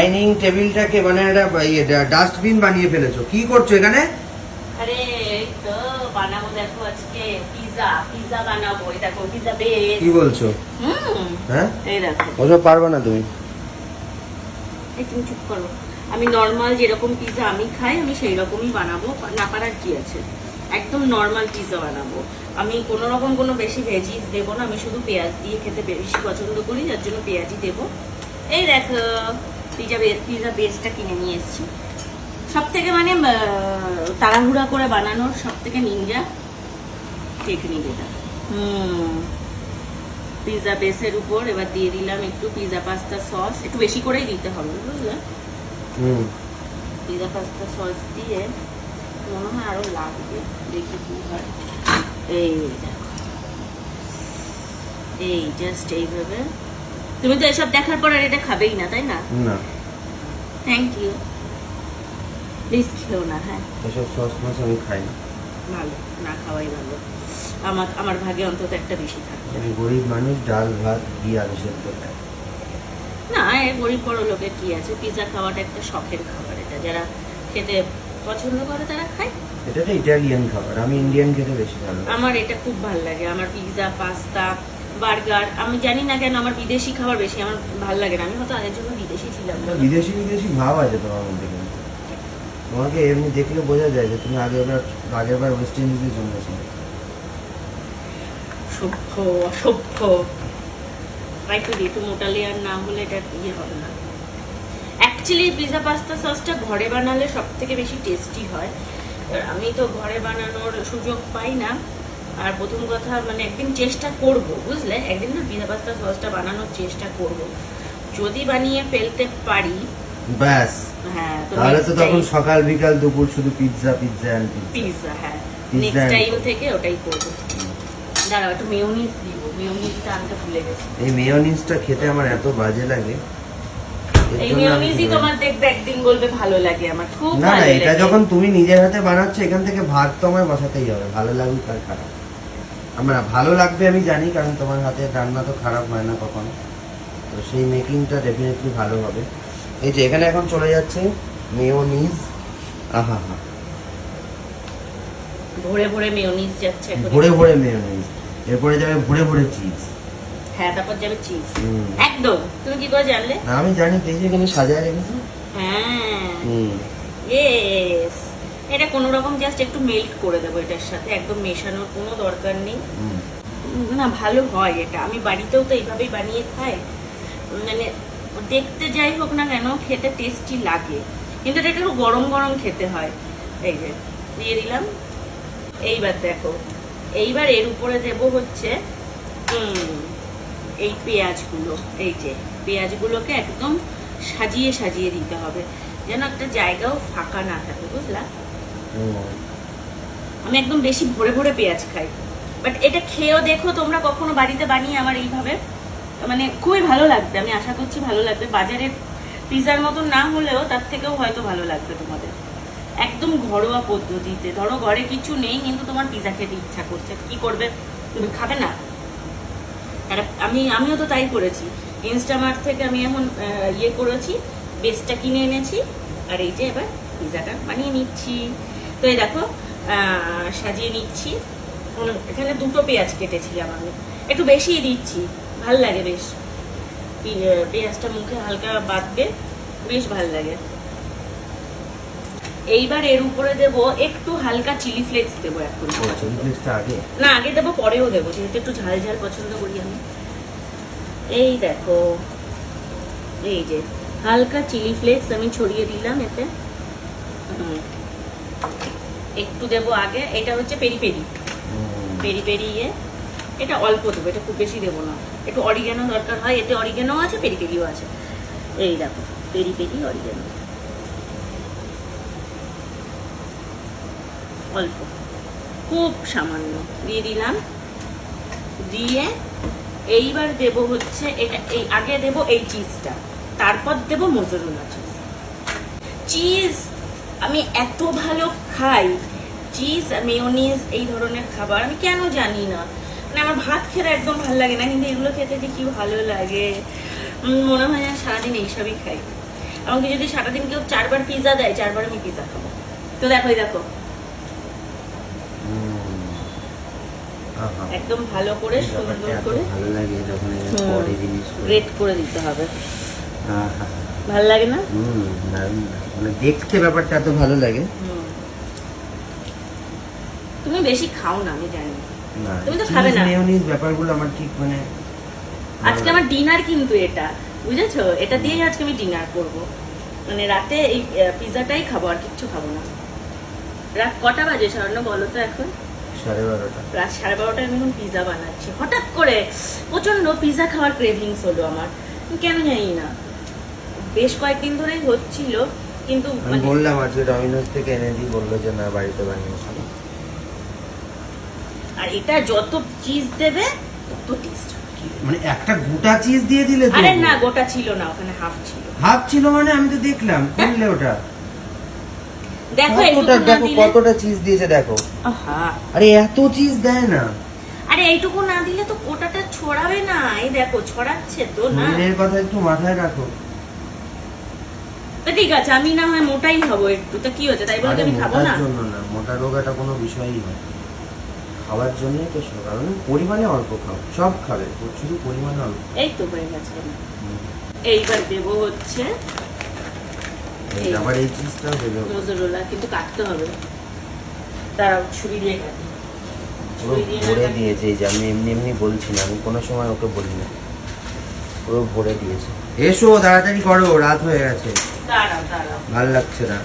Dining টেবিলটাকে মানে একটা dustbin বানিয়ে ফেলেছো। কি করছ এখানে? আরে তো বানাবো দেখো আজকে পিজা পিজা বানাবো। এই দেখো পিজা বেস কি বলছো? হুম। হ্যাঁ? এই দেখো। ওসব পারবে না তুমি? তুমি চুপ করো। আমি নর্মাল যেরকম পিজা আমি খাই আমি সেই রকমই বানাবো। না পারার কি আছে? একদম নর্মাল পিজা বানাবো। আমি কোনো রকম কোনো বেশি ভেজিস দেবো না। আমি শুধু পেঁয়াজ দিয়ে খেতে বেশি পছন্দ করি যার জন্য পেঁয়াজই দেবো। এই দেখো। পিজা পিজা বেসটা কিনে নিয়ে এসেছি। সব থেকে মানে তাড়াহুড়া করে বানানোর সব থেকে নিনজা টেকনিক এটা। হুম। পিজা বেসের উপর এবার দিয়ে দিলাম একটু পিজা পাস্তা সস একটু বেশি করেই দিতে হবে বুঝলে? হুম। পিজা পাস্তা সস দিয়ে মনে হয় আরও লাগবে। দেখি কি হয়। এই দেখো। এই জাস্ট এইভাবে তুমি তো এসব দেখার পর আর এটা খাবেই না তাই না? না। থ্যাংক ইউ প্লিজ খেও না হ্যাঁ। এসব সস মস আমি খাই না। ভালো না খাওয়াই ভালো। আমার আমার ভাগে অন্তত একটা বেশি থাকে। আমি গরিব মানুষ ডাল ভাত ঘি আলু সেদ্ধ খাই। না এ গরিব বড় লোকের কি আছে? পিজা খাওয়াটা একটা শখের খাবার এটা। যারা খেতে পছন্দ করে তারা খায়। এটা তো ইটালিয়ান খাবার। আমি ইন্ডিয়ান খেতে বেশি ভালো আমার এটা খুব ভালো লাগে। আমার পিৎজা পাস্তা বার্গার আমি জানি না কেন আমার বিদেশি খাবার বেশি আমার ভালো লাগে না। আমি হয়তো আগের জন্য বিদেশি ছিলাম। বিদেশি বিদেশি ভাব আছে তোমার মধ্যে তোমাকে এমনি দেখলে বোঝা যায় যে তুমি আগেরবার আগেরবার ওয়েস্ট ইন্ডিজে জন্মেছো। সভ্য অসভ্য। একটু না হলে এটা ইয়ে হবে না। অ্যাকচুয়ালি পিৎজা পাস্তা সসটা ঘরে বানালে সব থেকে বেশি টেস্টি হয়। আমি তো ঘরে বানানোর সুযোগ পাই না। আর প্রথম কথা মানে একদিন চেষ্টা করব বুঝলে? একদিন না পিৎজা পাস্তা সসটা বানানোর চেষ্টা করব। যদি বানিয়ে ফেলতে পারি ব্যাস। হ্যাঁ তাহলে তো তখন সকাল বিকাল দুপুর শুধু পিৎজা পিৎজা অ্যান্ড পিৎজা হ্যাঁ। নেক্সট টাইম থেকে ওটাই করব। দাঁড়াও একটু মেয়োনিজ দিব। মেয়োনিজটা আনতে ভুলে গেছি। এই মেয়োনিজটা খেতে আমার এত বাজে লাগে। এই মেয়োনিজই তোমার দেখবে একদিন বলবে ভালো লাগে আমার খুব না না এটা যখন তুমি নিজের হাতে বানাচ্ছো এখান থেকে ভাগ তো আমায় বসাতেই হবে ভালো লাগুক আর খারাপ। আমার ভালো লাগবে আমি জানি কারণ তোমার হাতে রান্না তো খারাপ হয় না কখনো। তো সেই মেকিংটা ডেফিনেটলি ভালো হবে। এই যে এখানে এখন চলে যাচ্ছে মেয়োনিজ আহা হা ভরে ভরে মেয়োনিজ যাচ্ছে। ভরে ভরে মেয়োনিজ এরপরে যাবে ভরে ভরে চিজ হ্যাঁ তারপর যাবে চিজ। একদম। তুমি কি করে জানলে? আমি জানি যে এখানে সাজায় রেখেছি। হ্যাঁ। হুম। ইয়েস এটা কোনো রকম জাস্ট একটু মেল্ট করে দেবো এটার সাথে একদম মেশানোর কোনো দরকার নেই। না ভালো হয় এটা। আমি বাড়িতেও তো এইভাবেই বানিয়ে খাই। মানে দেখতে যাই হোক না কেন খেতে টেস্টি লাগে। কিন্তু এটা একটু গরম গরম খেতে হয়। এই যে দিয়ে দিলাম। এইবার দেখো এইবার এর উপরে দেব হচ্ছে এই পেঁয়াজগুলো। এই যে পেঁয়াজগুলোকে একদম সাজিয়ে সাজিয়ে দিতে হবে। যেন একটা জায়গাও ফাঁকা না থাকে বুঝলা। আমি একদম বেশি ভরে ভরে পেঁয়াজ খাই। বাট এটা খেয়েও দেখো তোমরা কখনো বাড়িতে বানিয়ে আমার এইভাবে মানে খুবই ভালো লাগবে। আমি আশা করছি ভালো লাগবে। বাজারের পিজার মতন না হলেও তার থেকেও হয়তো ভালো লাগবে তোমাদের। একদম ঘরোয়া পদ্ধতিতে। ধরো ঘরে কিছু নেই কিন্তু তোমার পিজা খেতে ইচ্ছা করছে। কি করবে? তুমি খাবে না? আমি আমিও তো তাই করেছি। ইনস্টামার্ট থেকে আমি আহ, ইয়ে করেছি বেসটা কিনে এনেছি। আর এই যে এবার পিজাটা বানিয়ে নিচ্ছি। তো এই দেখো আহ, সাজিয়ে নিচ্ছি। এখানে দুটো পেঁয়াজ কেটেছিলাম আমি। একটু বেশিই দিচ্ছি ভালো লাগে বেশ। পেঁয়াজটা মুখে হালকা বাঁধবে বেশ ভালো লাগে। এইবার এর উপরে দেব একটু হালকা চিলি ফ্লেক্স দেবো এখন। না আগে দেবো পরেও দেবো যেহেতু একটু ঝাল ঝাল পছন্দ করি আমি। এই দেখো এই যে হালকা চিলি ফ্লেক্স আমি ছড়িয়ে দিলাম এতে। হুম। একটু দেবো আগে এটা হচ্ছে পেরি পেরি। পেরি পেরি ইয়ে। এটা অল্প দেবো এটা খুব বেশি দেবো না। একটু অরিগেনো দরকার হয় এতে অরিগেনো আছে পেরি পেরিও আছে। এই দেখো পেরি পেরি অরিগেনো অল্প। খুব সামান্য। দিয়ে দিলাম। দিয়ে এইবার দেব হচ্ছে এটা এই আগে দেব এই চিজটা তারপর দেব মোজরোলা চিজ চিজ আমি এত ভালো খাই। চিজ মেয়োনিজ এই ধরনের খাবার আমি কেন জানি না। মানে আমার ভাত খেতে একদম ভালো লাগে না কিন্তু এগুলো খেতে যে কি ভালো লাগে। মনে হয় না সারাদিন এইসবই খাই। আমাকে যদি সারাদিন কেউ চারবার পিৎজা দেয় চারবার আমি পিৎজা খাব। তো দেখো। দেখো একদম ভালো করে সুন্দর করে ভালো লাগে যখন করে দিতে হবে। আহা। ভালো লাগে না? হুম, দারুণ মানে দেখতে ব্যাপারটা এত ভালো লাগে। তুমি বেশি খাও না আমি জানি। তুমি তো খাবে না। মেয়োনিজ ব্যাপারগুলো আমার ঠিক মানে আজকে আমার ডিনার কিন্তু এটা বুঝেছ? এটা দিয়েই আজকে আমি ডিনার করব। মানে রাতে এই খাব আর কিচ্ছু খাব না। রাত কটা বাজে স্বর্ণ বলো তো এখন? সাড়ে বারোটা। রাত সাড়ে বারোটায় আমি এখন বানাচ্ছি। হঠাৎ করে প্রচণ্ড পিৎজা খাওয়ার ক্রেভিংস হলো আমার। কেন জানি না। বেশ কয়েকদিন ধরেই হচ্ছিল কিন্তু আমি মানে বললাম আজকে ডমিনোজ থেকে এনে দিই বলল যে না বাড়িতে বানিয়েছি আর এটা যত চিজ দেবে তত টেস্ট মানে একটা গোটা চিজ দিয়ে দিলে তো আরে না গোটা ছিল না ওখানে হাফ ছিল। হাফ ছিল মানে আমি তো দেখলাম খুললে ওটা। দেখো একটু কতটা দেখো কতটা চিজ দিয়েছে দেখো। আহা। আরে এত চিজ দেয় না। আরে এইটুকু না দিলে তো গোটাটা ছড়াবে না। এই দেখো ছড়াচ্ছে তো না। শরীরের কথা একটু মাথায় রাখো। তো ঠিক আছে আমি না হয় মোটাই হব একটু। তো কি হচ্ছে? তাই বলে আমি খাব না? জন্য না মোটা রোগাটা কোনো বিষয়ই নয় খাওয়ার জন্যই তো সব কারণ পরিমাণে অল্প খাও সব খাবে শুধু পরিমাণে অল্প। এই তো হয়ে গেছে এইবার দেবো হচ্ছে আবার এই দেবে। ওপরে। কিন্তু কাটতে হবে। ছুরি দিয়ে কাটি। ভরে দিয়েছে যে আমি এমনি এমনি বলছি না আমি কোনো সময় ওকে বলি না পুরো ভরে দিয়েছে। এসো তাড়াতাড়ি করো রাত হয়ে গেছে। ভালো লাগছে না।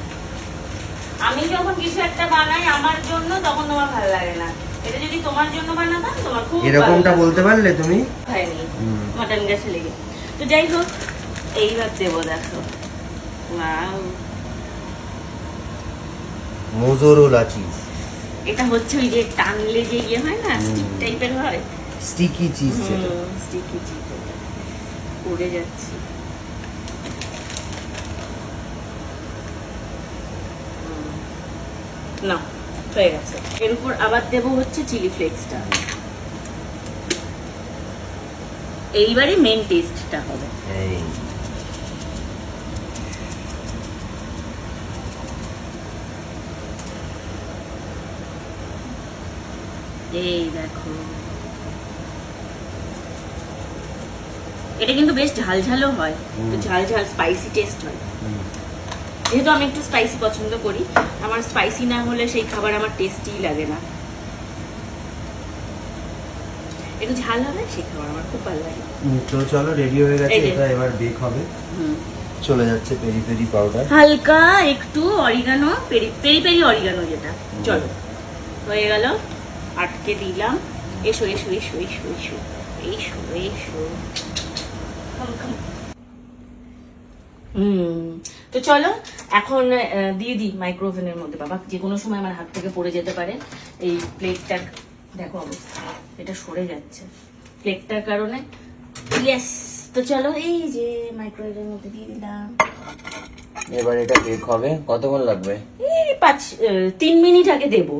আমি যখন কিছু একটা বানাই আমার জন্য তখন তোমার ভালো লাগে না। এটা যদি তোমার জন্য বানাতাম তোমার খুব এরকমটা বলতে পারলে তুমি। মাটন গেছে লেগে। তো যাই হোক এইবার দেবো দেখো। Wow! Mozzarella cheese. এটা হচ্ছে ওই যে টানলে যে ইয়ে হয় না স্টিক টাইপের হয়? স্টিকি চিজ স্টিকি চিজ পড়ে যাচ্ছে। না হয়ে গেছে। এর উপর আবার দেবো হচ্ছে চিলি ফ্লেক্সটা এইবারই মেন টেস্টটা হবে। এই। দেখো। এটা কিন্তু বেশ ঝাল ঝালও হয়। হুম। একটু ঝাল ঝাল স্পাইসি টেস্ট হয়। যেহেতু আমি একটু স্পাইসি পছন্দ করি আমার স্পাইসি না হলে সেই খাবার আমার টেস্টিই লাগে না। একটু ঝাল হবে সেই খাবার আমার খুব ভালো লাগে। তো চলো রেডি হয়ে গেছে এটা এবার বেক হবে। চলে যাচ্ছে পেরি পেরি পাউডার হালকা একটু oregano peri peri peri oregano যেটা। চলো হয়ে গেল আটকে দিলাম। এসো এসো এসো এসো এসো এসো এসো. হুম তো চলো এখন দিয়ে দিই মাইক্রোওভেনের মধ্যে। বাবা যে কোনো সময় আমার হাত থেকে পড়ে যেতে পারে। এই প্লেটটার দেখো অবস্থা এটা সরে যাচ্ছে। প্লেটটার কারণে ইয়েস তো চলো এই যে মাইক্রোওয়েভের মধ্যে দিয়ে দিলাম। এবার এটা বেক হবে। কতক্ষণ লাগবে? এই পাঁচ তিন মিনিট আগে দেবো।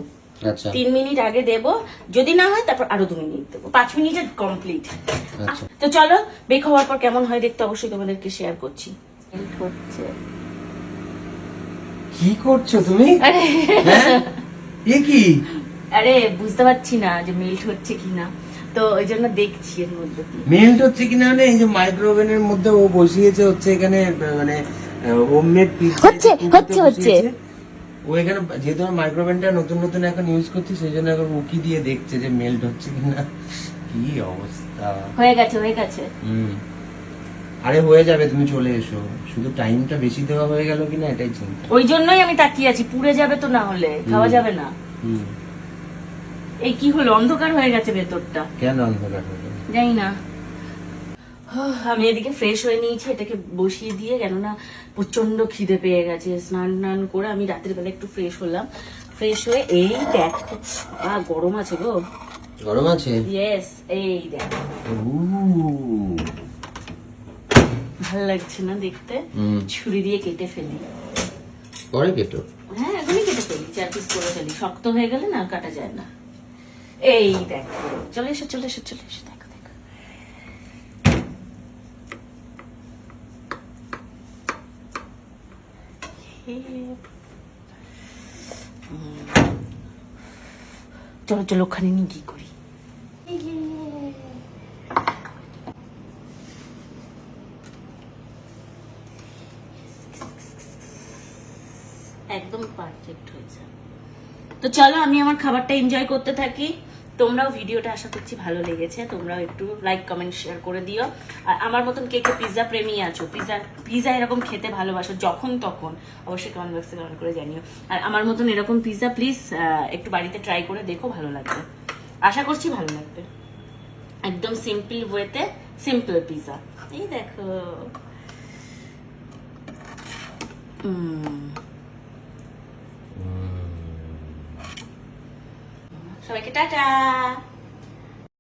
আচ্ছা। তিন মিনিট আগে দেবো। যদি না হয় তারপর আরও দু মিনিট দেবো। পাঁচ মিনিটে কমপ্লিট আচ্ছা। তো চলো বেক হওয়ার পর কেমন হয় দেখতে অবশ্যই তোমাদেরকে শেয়ার করছি। হচ্ছে কি করছ তুমি? আরে। হ্যাঁ? এ কি? আরে বুঝতে পারছি না যে মেল্ট হচ্ছে কিনা। তো ওই জন্য দেখছি এর মধ্যে মেল্ট হচ্ছে কিনা মানে এই যে মাইক্রোওভেনের মধ্যে ও বসিয়েছে হচ্ছে এখানে মানে হোমমেড পিৎজা হচ্ছে, হচ্ছে, হচ্ছে। ও এখানে যেহেতু মাইক্রোওভেনটা নতুন নতুন এখন ইউজ করছি সেই জন্য এখন উকি দিয়ে দেখছে যে মেল্ট হচ্ছে কিনা? কি অবস্থা? হয়ে গেছে হয়ে গেছে। হুম। আরে হয়ে যাবে তুমি চলে এসো। শুধু টাইমটা বেশি দেওয়া হয়ে গেল কিনা এটাই চিন্তা। ওই জন্যই আমি তাকিয়ে আছি পুড়ে যাবে তো না হলে খাওয়া যাবে না। এই কি হলো অন্ধকার হয়ে গেছে ভেতরটা। কেন অন্ধকার হলো জানি না। আমি এদিকে ফ্রেশ হয়ে নিয়েছি এটাকে বসিয়ে দিয়ে কেননা প্রচণ্ড খিদে পেয়ে গেছে। স্নান টান করে আমি রাতের বেলা একটু ফ্রেশ হলাম। ফ্রেশ হয়ে এই দেখ আ গরম আছে গো। গরম আছে? ইয়েস এই দেখ। ভালো লাগছে না দেখতে ছুরি দিয়ে কেটে ফেলি। পরে কেটো? হ্যাঁ এখনই কেটে ফেলি চার পিস করে ফেলি। শক্ত হয়ে গেলে না কাটা যায় না। এই দেখো চলে এসো চলে এসো চলে এসো দেখো দেখো। চলো চলো ওখানে নিয়ে কি করি। একদম পারফেক্ট হয়েছে। তো চলো, আমি আমার খাবারটা এনজয় করতে থাকি। তোমরাও ভিডিওটা আশা করছি ভালো লেগেছে। তোমরাও একটু লাইক কমেন্ট শেয়ার করে দিও। আর আমার মতন কে কে পিৎজা প্রেমী আছো পিৎজা পিৎজা এরকম খেতে ভালোবাসো, যখন তখন অবশ্যই কমেন্ট বক্সে কমেন্ট করে জানিও। আর আমার মতন এরকম পিৎজা প্লিজ একটু বাড়িতে ট্রাই করে দেখো, ভালো লাগবে। আশা করছি ভালো লাগবে। একদম সিম্পল ওয়েতে সিম্পল পিৎজা এই দেখো। সবাইকে টাটা